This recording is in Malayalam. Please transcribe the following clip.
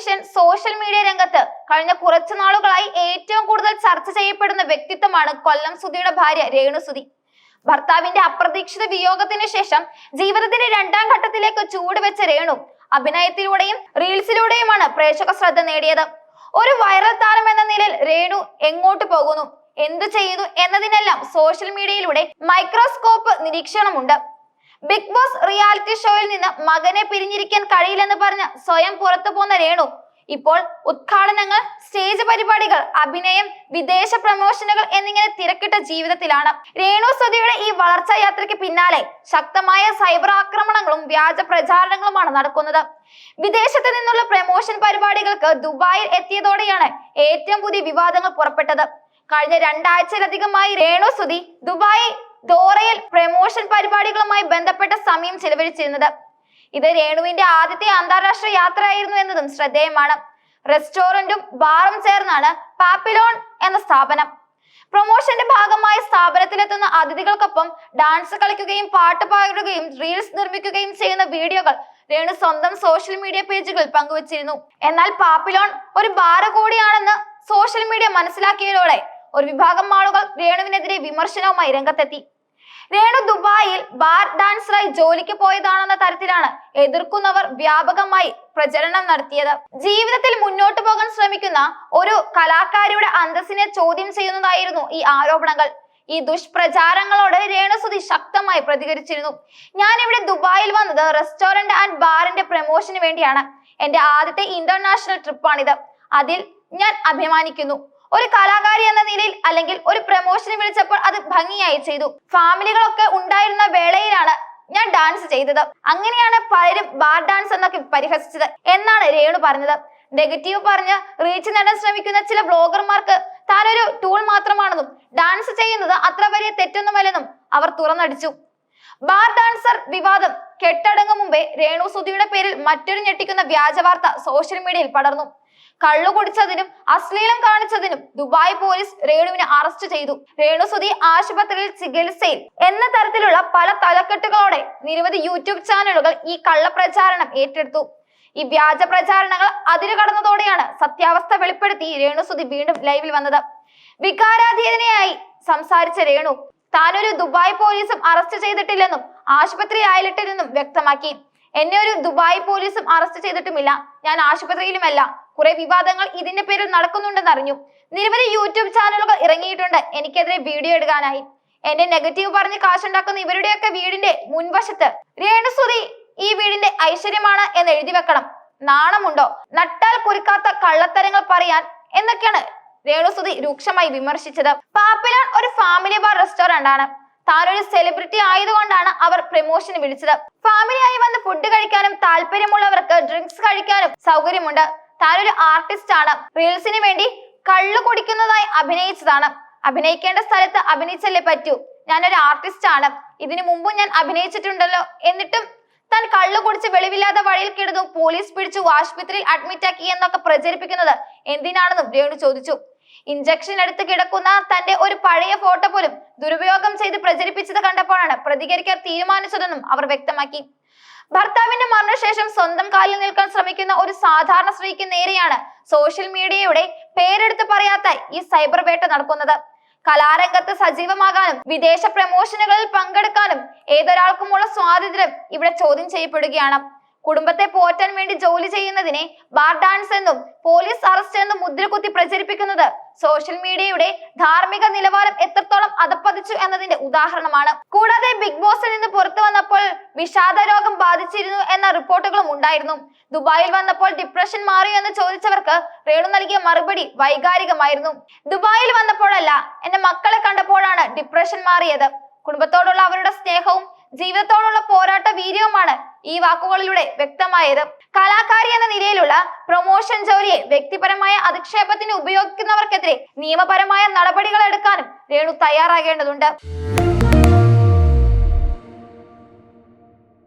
ടെലിവിഷൻ സോഷ്യൽ മീഡിയ രംഗത്ത് കഴിഞ്ഞ കുറച്ചു നാളുകളായി ഏറ്റവും കൂടുതൽ ചർച്ച ചെയ്യപ്പെടുന്ന വ്യക്തിത്വമാണ് കൊല്ലം സുധിയുടെ ഭാര്യ രേണുസുതി ഭർത്താവിന്റെ അപ്രതീക്ഷിത വിയോഗത്തിന് ശേഷം ജീവിതത്തിന്റെ രണ്ടാം ഘട്ടത്തിലേക്ക് ചൂടുവെച്ച രേണു അഭിനയത്തിലൂടെയും റീൽസിലൂടെയുമാണ് പ്രേക്ഷക ശ്രദ്ധ നേടിയത്. ഒരു വൈറൽ താരം എന്ന നിലയിൽ രേണു എങ്ങോട്ട് പോകുന്നു എന്തു ചെയ്യുന്നു എന്നതിനെല്ലാം സോഷ്യൽ മീഡിയയിലൂടെ മൈക്രോസ്കോപ്പ് നിരീക്ഷണമുണ്ട്. ബിഗ് ബോസ് റിയാലിറ്റി ഷോയിൽ നിന്ന് മകനെ പിരിഞ്ഞിരിക്കാൻ കഴിയില്ലെന്ന് പറഞ്ഞ് സ്വയം പുറത്തു പോന്ന രേണു. ഇപ്പോൾ ഉദ്ഘാടനങ്ങൾ സ്റ്റേജ് പരിപാടികൾ അഭിനയം വിദേശ പ്രമോഷനുകൾ എന്നിങ്ങനെ തിരക്കിട്ട ജീവിതത്തിലാണ്. രേണു സ്വതിയുടെ ഈ വളർച്ചാ യാത്രയ്ക്ക് പിന്നാലെ ശക്തമായ സൈബർ ആക്രമണങ്ങളും വ്യാജ പ്രചാരണങ്ങളുമാണ് നടക്കുന്നത്. വിദേശത്ത് നിന്നുള്ള പ്രമോഷൻ പരിപാടികൾക്ക് ദുബായിൽ എത്തിയതോടെയാണ് ഏറ്റവും പുതിയ വിവാദങ്ങൾ പുറപ്പെട്ടത്. കഴിഞ്ഞ രണ്ടാഴ്ചയിലധികമായി രേണു സുതി ദുബായ് ദോറയിൽ പ്രമോഷൻ പരിപാടികളുമായി ബന്ധപ്പെട്ട സമയം ചെലവഴിച്ചിരുന്നത്. ഇത് രേണുവിന്റെ ആദ്യത്തെ അന്താരാഷ്ട്ര യാത്രയായിരുന്നു എന്നതും ശ്രദ്ധേയമാണ്. റെസ്റ്റോറന്റും ബാറും ചേർന്നാണ് പാപ്പിലോൺ എന്ന സ്ഥാപനം. പ്രൊമോഷന്റെ ഭാഗമായി സ്ഥാപനത്തിലെത്തുന്ന അതിഥികൾക്കൊപ്പം ഡാൻസ് കളിക്കുകയും പാട്ട് പാടുകയും റീൽസ് നിർമ്മിക്കുകയും ചെയ്യുന്ന വീഡിയോകൾ രേണു സ്വന്തം സോഷ്യൽ മീഡിയ പേജുകളിൽ പങ്കുവച്ചിരുന്നു. എന്നാൽ പാപ്പിലോൺ ഒരു ബാറ് കൂടിയാണെന്ന് സോഷ്യൽ മീഡിയ മനസ്സിലാക്കിയതോടെ ഒരു വിഭാഗം ആളുകൾ രേണുവിനെതിരെ വിമർശനവുമായി രംഗത്തെത്തി. രേണു ദുബായിൽ ബാർ ഡാൻസറായി ജോലിക്ക് പോയതാണെന്ന തരത്തിലാണ് എതിർക്കുന്നവർ വ്യാപകമായി പ്രചരണം നടത്തിയത്. ജീവിതത്തിൽ മുന്നോട്ട് പോകാൻ ശ്രമിക്കുന്ന ഒരു കലാകാരിയുടെ അന്തസ്സിനെ ചോദ്യം ചെയ്യുന്നതായിരുന്നു ഈ ആരോപണങ്ങൾ. ഈ ദുഷ്പ്രചാരങ്ങളോട് രേണുസുതി ശക്തമായി പ്രതികരിച്ചിരുന്നു. ഞാൻ ഇവിടെ ദുബായിൽ വന്നത് റെസ്റ്റോറന്റ് ആൻഡ് ബാറിന്റെ പ്രമോഷന് വേണ്ടിയാണ്. എന്റെ ആദ്യത്തെ ഇന്റർനാഷണൽ ട്രിപ്പാണിത്. അതിൽ ഞാൻ അഭിമാനിക്കുന്നു. ഒരു കലാകാരി എന്ന നിലയിൽ അല്ലെങ്കിൽ ഒരു പ്രമോഷന് വിളിച്ചപ്പോൾ അത് ഭംഗിയായി ചെയ്തു. ഫാമിലികളൊക്കെ ഉണ്ടായിരുന്ന വേളയിലാണ് ഞാൻ ഡാൻസ് ചെയ്തത്. അങ്ങനെയാണ് പലരും ബാർ ഡാൻസ് എന്നൊക്കെ പരിഹസിച്ചത് എന്നാണ് രേണു പറഞ്ഞത്. നെഗറ്റീവ് പറഞ്ഞ് റീച്ച് നേടാൻ ശ്രമിക്കുന്ന ചില ബ്ലോഗർമാർക്ക് താനൊരു ടൂൾ മാത്രമാണെന്നും ഡാൻസ് ചെയ്യുന്നത് അത്ര വലിയ തെറ്റൊന്നുമല്ലെന്നും അവർ തുറന്നടിച്ചു. ബാർ ഡാൻസർ വിവാദം കെട്ടടങ്ങും മുമ്പേ രേണു സുധിയുടെ പേരിൽ മറ്റൊരു ഞെട്ടിക്കുന്ന വ്യാജവാർത്ത സോഷ്യൽ മീഡിയയിൽ പടർന്നു. കള്ളു കുടിച്ചതിനും അശ്ലീലം കാണിച്ചതിനും ദുബായ് പോലീസ് രേണുവിനെ അറസ്റ്റ് ചെയ്തു. രേണു സുധി ആശുപത്രിയിൽ ചികിത്സയിൽ. എന്ന തരത്തിലുള്ള പല തലക്കെട്ടുകളോടെ നിരവധി യൂട്യൂബ് ചാനലുകൾ ഈ കള്ളപ്രചാരണം ഏറ്റെടുത്തു. ഈ വ്യാജ പ്രചാരണങ്ങൾ അതിരു കടന്നതോടെയാണ് സത്യാവസ്ഥ വെളിപ്പെടുത്തി രേണു സുധി വീണ്ടും ലൈവിൽ വന്നത്. വികാരാധീനയായി സംസാരിച്ച രേണു താനൊരു ദുബായ് പോലീസും അറസ്റ്റ് ചെയ്തിട്ടില്ലെന്നും ആശുപത്രി ആയിലിട്ടില്ലെന്നും വ്യക്തമാക്കി. എന്നെ ഒരു ദുബായ് പോലീസും അറസ്റ്റ് ചെയ്തിട്ടുമില്ല. ഞാൻ ആശുപത്രിയിലുമല്ല. കുറെ വിവാദങ്ങൾ ഇതിന്റെ പേരിൽ നടക്കുന്നുണ്ടെന്ന് അറിഞ്ഞു. നിരവധി യൂട്യൂബ് ചാനലുകൾ ഇറങ്ങിയിട്ടുണ്ട് എനിക്കെതിരെ വീഡിയോ എടുക്കാനായി. എന്നെ നെഗറ്റീവ് പറഞ്ഞ് കാശുണ്ടാക്കുന്ന ഇവരുടെയൊക്കെ വീടിന്റെ മുൻവശത്ത് രേണുസുതി ഈ വീടിന്റെ ഐശ്വര്യമാണ് എന്ന് എഴുതി വെക്കണം. നാണമുണ്ടോ? നട്ടാൽ കുരുക്കാത്ത കള്ളത്തരങ്ങൾ പറയാൻ എന്നൊക്കെയാണ് രേണുസുതി രൂക്ഷമായി വിമർശിച്ചത്. പാപ്പിലാൻ ഒരു ഫാമിലി ബാർ റെസ്റ്റോറന്റ് ആണ്. താനൊരു സെലിബ്രിറ്റി ആയതുകൊണ്ടാണ് അവർ പ്രമോഷന് വിളിച്ചത്. ഫാമിലിയായി വന്ന് ഫുഡ് കഴിക്കാനും താല്പര്യമുള്ളവർക്ക് ഡ്രിങ്ക്സ് കഴിക്കാനും സൗകര്യമുണ്ട്. താനൊരു ആർട്ടിസ്റ്റ് ആണ്. റീൽസിന് വേണ്ടി കള്ളു കുടിക്കുന്നതായി അഭിനയിച്ചതാണ്. അഭിനയിക്കേണ്ട സ്ഥലത്ത് അഭിനയിച്ചല്ലേ പറ്റൂ? ഞാനൊരു ആർട്ടിസ്റ്റ് ആണ്. ഇതിനു മുമ്പും ഞാൻ അഭിനയിച്ചിട്ടുണ്ടല്ലോ. എന്നിട്ടും താൻ കള്ളു കുടിച്ച് വെളിവില്ലാതെ വഴിയിൽ കിടന്നു പോലീസ് പിടിച്ചു ആശുപത്രിയിൽ അഡ്മിറ്റ് ആക്കി എന്നൊക്കെ പ്രചരിപ്പിക്കുന്നത് എന്തിനാണെന്നും രേണു ചോദിച്ചു. ഇഞ്ചക്ഷൻ എടുത്ത് കിടക്കുന്ന തന്റെ ഒരു പഴയ ഫോട്ടോ പോലും ദുരുപയോഗം ചെയ്ത് പ്രചരിപ്പിച്ചത് കണ്ടപ്പോഴാണ് പ്രതികരിക്കാൻ തീരുമാനിച്ചതെന്നും അവർ വ്യക്തമാക്കി. ഭർത്താവിന്റെ മരണശേഷം സ്വന്തം കാലിൽ നിൽക്കാൻ ശ്രമിക്കുന്ന ഒരു സാധാരണ സ്ത്രീക്ക് നേരെയാണ് സോഷ്യൽ മീഡിയയുടെ പേരെടുത്ത് പറയാത്ത ഈ സൈബർ വേട്ട നടക്കുന്നത്. കലാരംഗത്ത് സജീവമാകാനും വിദേശ പ്രമോഷനുകളിൽ പങ്കെടുക്കാനും ഏതൊരാൾക്കുമുള്ള സ്വാതന്ത്ര്യം ഇവിടെ ചോദ്യം ചെയ്യപ്പെടുകയാണ്. കുടുംബത്തെ പോറ്റാൻ വേണ്ടി ജോലി ചെയ്യുന്നതിനെ ബാർ ഡാൻസ് എന്നും പോലീസ് അറസ്റ്റ് എന്നും മുദ്രകുത്തി പ്രചരിപ്പിക്കുന്നത്. സോഷ്യൽ മീഡിയയുടെ ധാർമ്മിക നിലവാരം എത്രത്തോളം അതപ്പതിച്ചു എന്നതിന്റെ ഉദാഹരണമാണ്. കൂടാതെ ബിഗ് ബോസിൽ നിന്ന് പുറത്തു വന്നപ്പോൾ വിഷാദ രോഗം ബാധിച്ചിരുന്നു എന്ന റിപ്പോർട്ടുകളും ഉണ്ടായിരുന്നു. ദുബായിൽ വന്നപ്പോൾ ഡിപ്രഷൻ മാറി എന്ന് ചോദിച്ചവർക്ക് രേണു നൽകിയ മറുപടി വൈകാരികമായിരുന്നു. ദുബായിൽ വന്നപ്പോഴല്ല എന്റെ മക്കളെ കണ്ടപ്പോഴാണ് ഡിപ്രഷൻ മാറിയത്. കുടുംബത്തോടുള്ള അവരുടെ സ്നേഹവും ജീവിതത്തോടുള്ള പോരാട്ട വീര്യവുമാണ് ഈ വാക്കുകളിലൂടെ വ്യക്തമായത്. കലാകാരി എന്ന നിലയിലുള്ള പ്രൊമോഷൻ ജോലിയെ വ്യക്തിപരമായ അധിക്ഷേപത്തിന് ഉപയോഗിക്കുന്നവർക്കെതിരെ നിയമപരമായ നടപടികൾ എടുക്കാനും രേണു തയ്യാറാകേണ്ടതുണ്ട്.